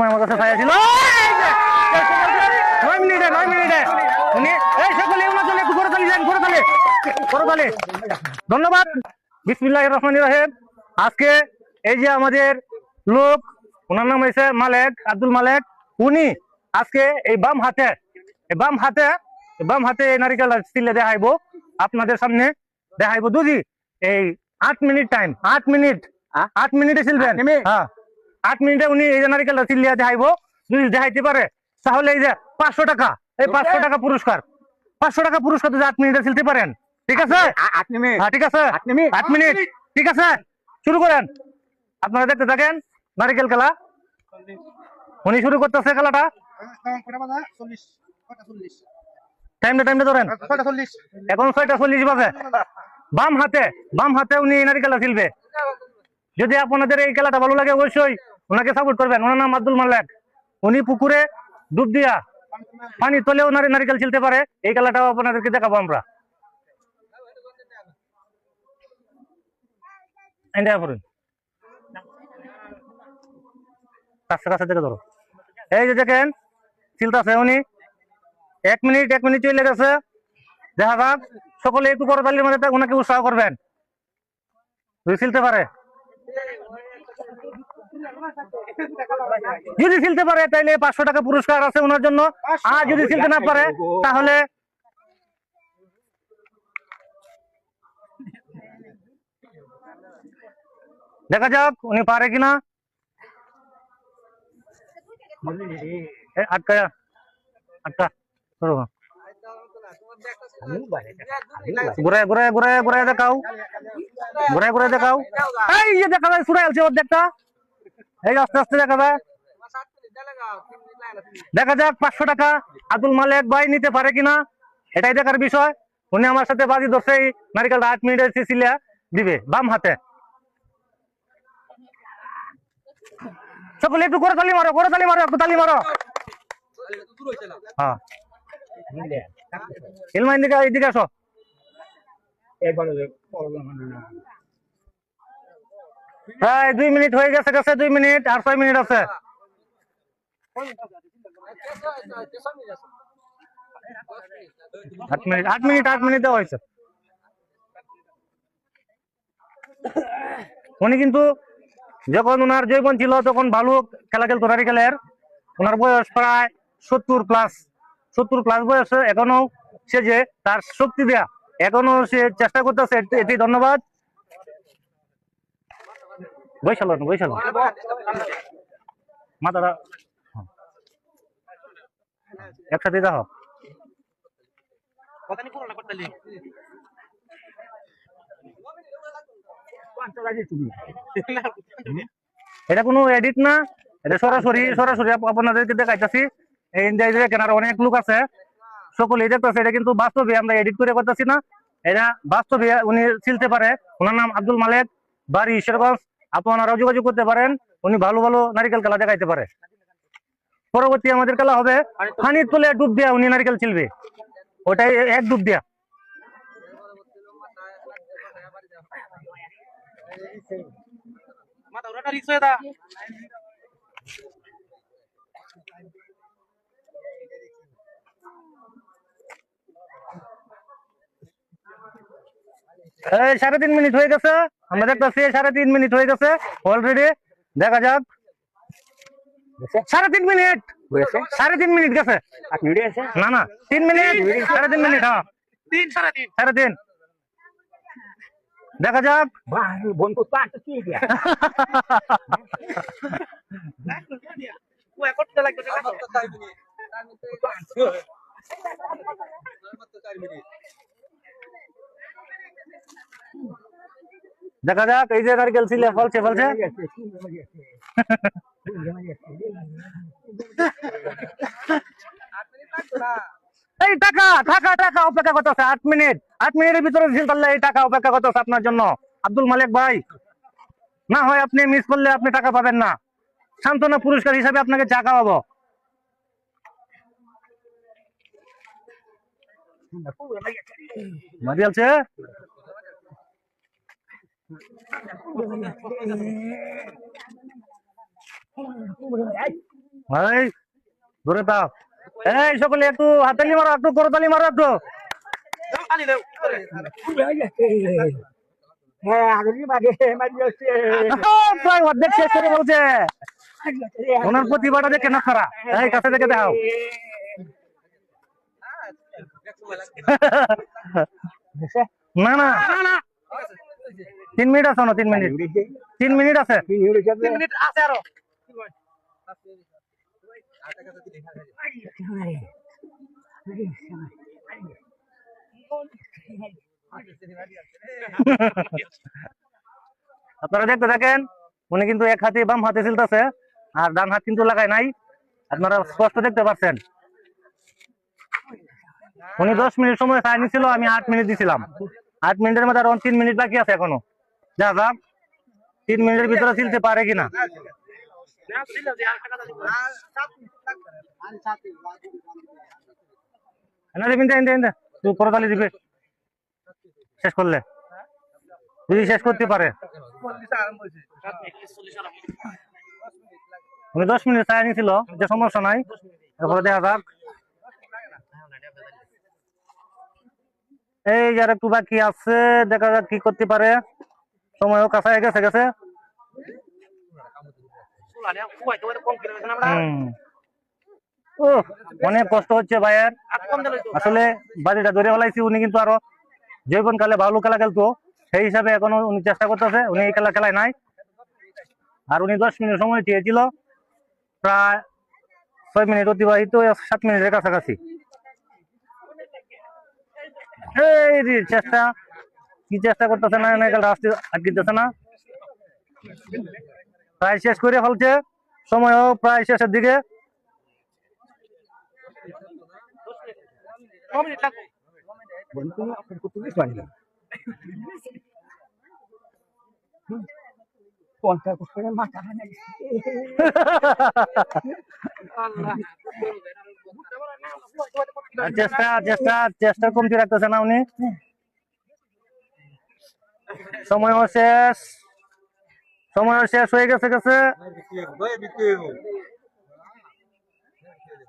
সময় আমার কাছে ছায়া ছিল নয় মিনিটে নয় মিনিটে উনি এই সকলে ওনার জন্য একটু করে তালি করে তালি করে তালি ধন্যবাদ। বিসমিল্লাহ রহমান রাহেব আজকে এই যে আমাদের লোক ওনার নাম হয়েছে মালেক আব্দুল মালেক। উনি আজকে এই বাম হাতে এই বাম হাতে বাম হাতে এই নারিকেল স্টিলে দেখাইব। আপনাদের সামনে দেখাইব। দুজি এই আট মিনিট টাইম আট মিনিট আট মিনিটে ছিলবেন আট হ্যাঁ। আট মিনিটে উনি এই যে নারিকেল চিল্লিয়া দেখাইব যদি দেখাইতে পারে তাহলে এই যে পাঁচশো টাকা এই পাঁচশো টাকা পুরস্কার। পাঁচশো টাকা পুরস্কার যদি আট মিনিটে ছিলতে পারেন ঠিক আছে? আট মিনিট হ্যাঁ ঠিক আছে। আট মিনিট? ঠিক আছে? শুরু করেন। আপনারা দেখতে থাকেন নারিকেল খেলা। উনি শুরু করতেছে খেলাটা। টাইমটা টাইমটা ধরেন। এখন ছয়টা চল্লিশ বাজে। বাম হাতে বাম হাতে উনি এই নারিকেলটা ছিলবে যদি আপনাদের এই খেলাটা ভালো লাগে অবশ্যই ওনাকে সাপোর্ট করবেন। ওনার নাম আব্দুল মাল্লাক উনি পুকুরে ডুব দিয়া পানি তলেও নারী নারিকেল ছিলতে পারে। এই খেলাটাও আপনাদেরকে দেখাবো আমরা। এই যে চিলতাছে এক মিনিট এক মিনিট গেছে। উৎসাহ করবেন। ছিলতে পারে। যদি ছিলতে পারে তাইলে পাঁচশো টাকা পুরস্কার আছে ওনার জন্য। আর যদি ছিলতে না পারে তাহলে দেখা যাক উনি পারে কিনা। এ, আটকা আটকা সরো না। ঘুরে ঘুরে ঘুরে ঘুরে দেখাও। ঘুরে ঘুরে দেখাও। এই যে দেখা যায় সুরাই আছে অর্ধেকটা। এই আস্তে আস্তে দেখা যায়। দেখা যাক, পাঁচশো টাকা আব্দুল মালিক ভাই নিতে পারে কিনা, এটাই দেখার বিষয়। উনি আমার সাথে বাজি ধরছে এই নারিকেলটা আট মিনিটের সিসিলিয়া দিবে, বাম হাতে। সকলে একটু করে তালি মারো করে তালি মারো, একটু তালি মারো। হ্যাঁ। ইলমা এদিকে আসো। প্রায় দুই মিনিট হয়ে গেছে গেছে দুই মিনিট, আর ছয় মিনিট আছে। আট মিনিট আট মিনিট আট মিনিট দেওয়া হয়েছে। উনি কিন্তু যখন ওনার জৈবন ছিল, তখন ভালো খেলা খেলতো নারিকেলের ওনার বয়স প্রায় সত্তর প্লাস সত্তর প্লাস বয়সে এখনও সে যে তার শক্তি দেয়া এখনও সে চেষ্টা করতেছে, এটি ধন্যবাদ। বৈশাল বৈশাল? মাথাটা হ্যাঁ। একসাথে দেখো এটা কোনো এডিট না? এটা সরাসরি সরাসরি আপ- আপনাদেরকে দেখাইতেছি। এই যে যে কেনার অনেক লোক আছে সকলেই দেখতেছে এটা কিন্তু বাস্তবে আমরা এডিট করে করতেছি না। এটা বাস্তবে উনি ছিলতে পারে। ওনার নাম আব্দুল মালেক বাড়ি ঈশ্বরগঞ্জ। আপনারাও যোগাযোগ করতে পারেন উনি ভালো ভালো নারিকেল খেলা দেখাইতে পারে। পরবর্তী আমাদের খেলা হবে পানির তলে ডুব দিয়া উনি নারিকেল ছিলবে। ওটাই এক ডুব দিয়া। সাড়ে তিন মিনিট হয়ে গেছে। আমরা দেখতেছি সাড়ে তিন মিনিট হয়ে গেছে অলরেডি দেখা যাক সাড়ে তিন মিনিট হয়েছে সাড়ে তিন মিনিট গেছে আট মিনিট আছে না না তিন মিনিট সাড়ে তিন মিনিট হ্যাঁ তিন সাড়ে তিন সাড়ে তিন দেখা যাক বন্ধু তো আটটা চুয়ে গিয়া দেখা যাক, এই যে নারকেল ছিলে ফলছে ফলছে? এই টাকা টাকা টাকা অপেক্ষা করতেছে, আট মিনিট। আট মিনিটের ভিতরে ঝিল পারলে এই টাকা অপেক্ষা করতেছে আপনার জন্য। আব্দুল মালিক ভাই, না হয় আপনি মিস করলে আপনি টাকা পাবেন না। সান্ত্বনা পুরস্কার হিসাবে আপনাকে চা খাওয়াবো। মারি এই ধরে তাও এই, সকলে একটু হাতালি মারো, একটু করতালি মারো একটু। ওনার প্রতিভাটা দেখে না খারা এই, কাছে দেখে দেখাও। না না। তিন মিনিট আছে না তিন মিনিট। তিন মিনিট আছে? মিনিট আছে? আরও। আপনারা দেখতে থাকেন উনি কিন্তু এক হাতে বাম হাতে চলতেছে আর ডান হাত কিন্তু লাগায় নাই। আপনারা স্পষ্ট দেখতে পাচ্ছেন। উনি দশ মিনিট সময় চাই নিছিল আমি আট মিনিট দিছিলাম। আট মিনিটের মধ্যে আরও তিন মিনিট বাকি আছে এখনও। যাক তিন মিনিটের ভিতরে চলতে পারে কিনা? না দেন দেন তুই করতালি দিবে। শেষ করলে। যদি শেষ করতে পারে। উনি দশ মিনিট চাই নিছিল, যে সমস্যা নাই। এরপরে দেখা যাক। এই যার একটু বাকি আছে, দেখা যাক কি করতে পারে। সময়ও কাছায় গেছে গেছে? অনেক কষ্ট হচ্ছে ভাইয়ের। আসলে বাড়িটা ধরে ফেলাইছি, উনি কিন্তু আরও যখন কালে ভালো খেলা খেলতো, সেই হিসাবে এখনও উনি চেষ্টা করতেছে, উনি এই খেলা খেলায় নাই। আর উনি দশ মিনিট সময় চেয়েছিল প্রায় ছয় মিনিট অতিবাহিত, সাত মিনিটের কাছাকাছি। এই চেষ্টা কি চেষ্টা করতেছে না খেলা আসতে আটকিতেছে না। প্রায় শেষ করে ফেলছে, সময়ও প্রায় শেষের দিকে। চেষ্টা চেষ্টা চেষ্টা কমতি রাখতেছে না উনি। সময়ও শেষ। সময়ও শেষ হয়ে গেছে গেছে।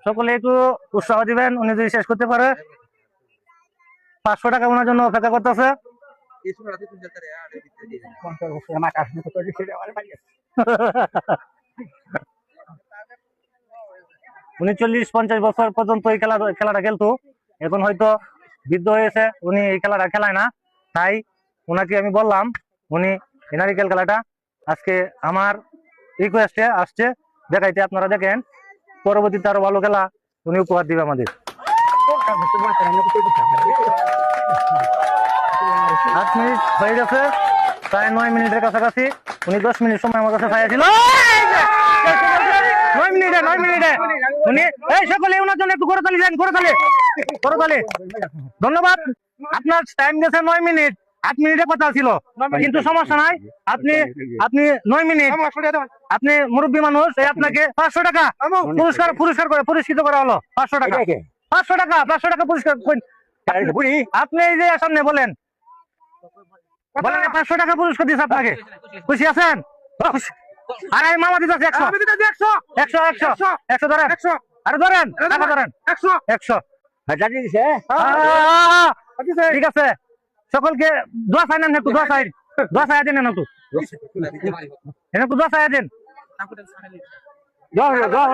সকলে একটু উৎসাহ দিবেন, উনি যদি শেষ করতে পারে। পাঁচশো টাকা ওনার জন্য অপেক্ষা করতেছে। উনি চল্লিশ পঞ্চাশ বছর পর্যন্ত এই খেলা খেলাটা খেলতো। এখন হয়তো বৃদ্ধ হয়েছে, উনি এই খেলাটা খেলায় না। তাই ওনাকে আমি বললাম, উনি নারিকেল খেলাটা আজকে আমার রিকোয়েস্টে আসছে, দেখাইতে আপনারা দেখেন। পরবর্তীতে আরও ভালো খেলা উনি উপহার দিবে আমাদের। আট মিনিট হয়ে গেছে, প্রায় নয় মিনিটের কাছাকাছি। উনি দশ মিনিট সময় আমার কাছে চাইছিল নয় মিনিটে, নয় উনি এই সকলে জন্য একটু করে তালি ধন্যবাদ। আপনার টাইম গেছে নয় মিনিট। আট মিনিটে কথা ছিল কিন্তু সমস্যা নাই। আপনি আপনি নয় মিনিট। আপনি মুরব্বী মানুষ এই আপনাকে পাঁচশো টাকা পুরস্কার পুরস্কার করে পুরস্কৃত করা হলো। পাঁচশো টাকা। পাঁচশো টাকা পাঁচশো টাকা পুরস্কার আপনি এই যে সামনে বলেন। বলেন পাঁচশো টাকা পুরস্কার দিচ্ছে আপনাকে। খুশি আছেন? আর এই মামা দিতেছে একশো। একশো। একশো একশো। ধরেন। আরে ধরেন টাকা ধরেন। একশো। দিছে আহ, ঠিক আছে। সকলকে দোয়া চাই না একটু দোয়া চাই দোয়া চাই দিন তো একটু দোয়া চাই দেন দশ দশ